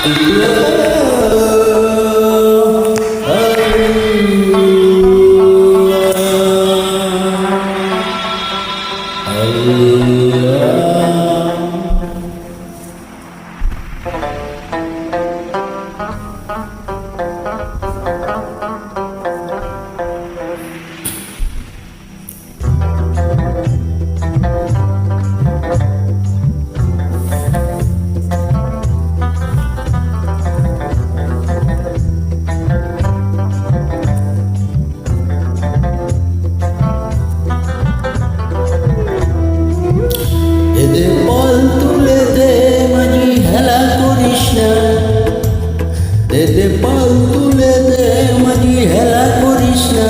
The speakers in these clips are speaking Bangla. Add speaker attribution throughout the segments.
Speaker 1: Allah এদে পাল তুলে দে মাঝি হেলা করিস না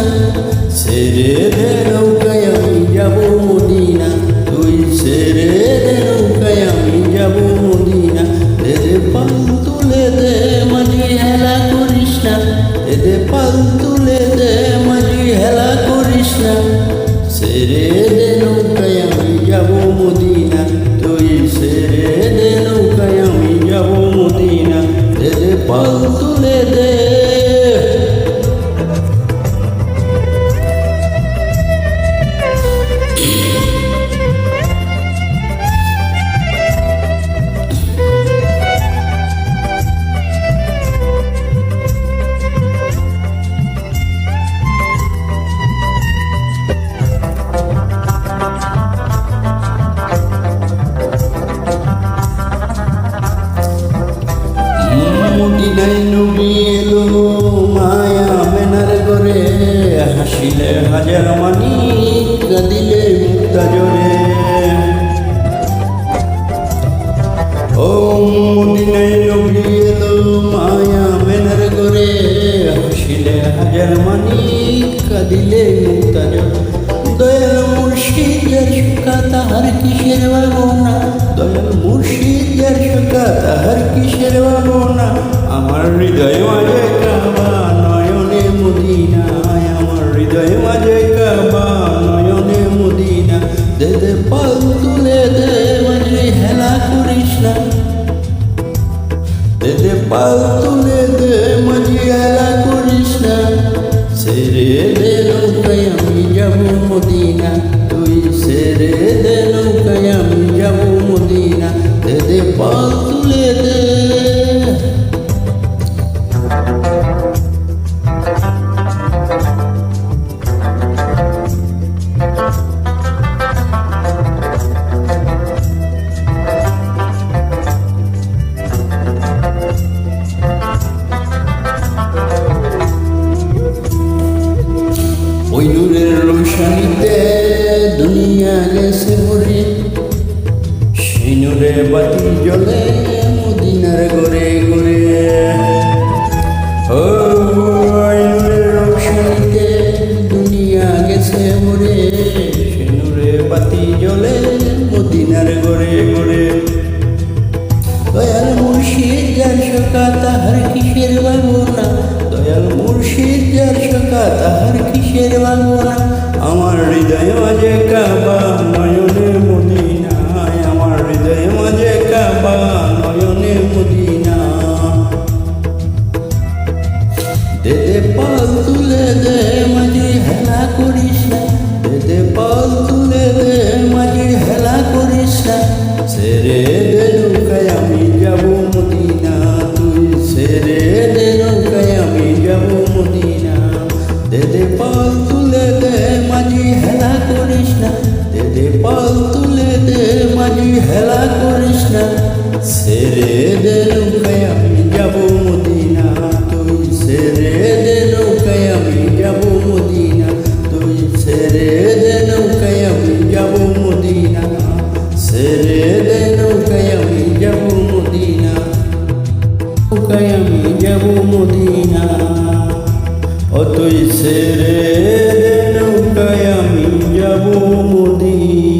Speaker 1: সেরে দে নৌকায় আমি যাব মদিনা তুই সেরে দে নৌকায় আমি যাব মদিনা এদে পাল তুলে দে মাঝি হেলা করিস না এদে পাল তুলে দে মাঝি হেলা করিস না সেরে দে নৌকায় আমি যাব মদিনা তুই সেরে দে নৌকায় আমি যাব মদিনা দে পাল তুলে দে। হাজার মানি কাঁদিলে মুক্তা জোরে। ও মদিনায় নবী এলো মায়া মেনার করে হাসিলে হাজার মানি কাঁদিলে মুক্তা জোরে। দয়াল মুর্শিদের সুখা তাহার কিসের ভাবনা? দয়াল মুর্শিদের সুখা তাহার কিসের ভাবনা? আমার হৃদয় মাঝে কাবা দে তুলে দে মাঝে করিস না। সেরে দে নৌকায়, আমি যাব তুই সেরে দে নৌকায়, আমি যাব মদিনা। দে ওই নূরের রোশানিতে দুনিয়া গেছে মরে সেই নূরে বাতি জ্বলে মদিনার গড়ে গড়ে। ওই নূরের রোশানিতে দুনিয়া গেছে মরে সেই নূরে বাতি জ্বলে মদিনার গড়ে গড়ে। দয়াল মুর্শিদ, যার সকা তাহার কিসের ভাবনা মুর্শিদ যার সকা তাহার কিসের ভাবনা আমার হৃদয় মাঝে কাবা, নয়নে মদিনায়। আমার হৃদয় মাঝে কাবা তুই হেলা করিস না ছেড়ে দে নৌকায় আমি যাব মদিনা তুই ছেড়ে দে নৌকায় আমি যাব মদিনা তুই ছেড়ে দে নৌকায় আমি যাব মদিনা ছেড়ে দে নৌকায় আমি যাব মদিনা নৌকায় আমি যাব মদিনা ও তুই ছেড়ে দে নৌকায় আমি যাব মদিনা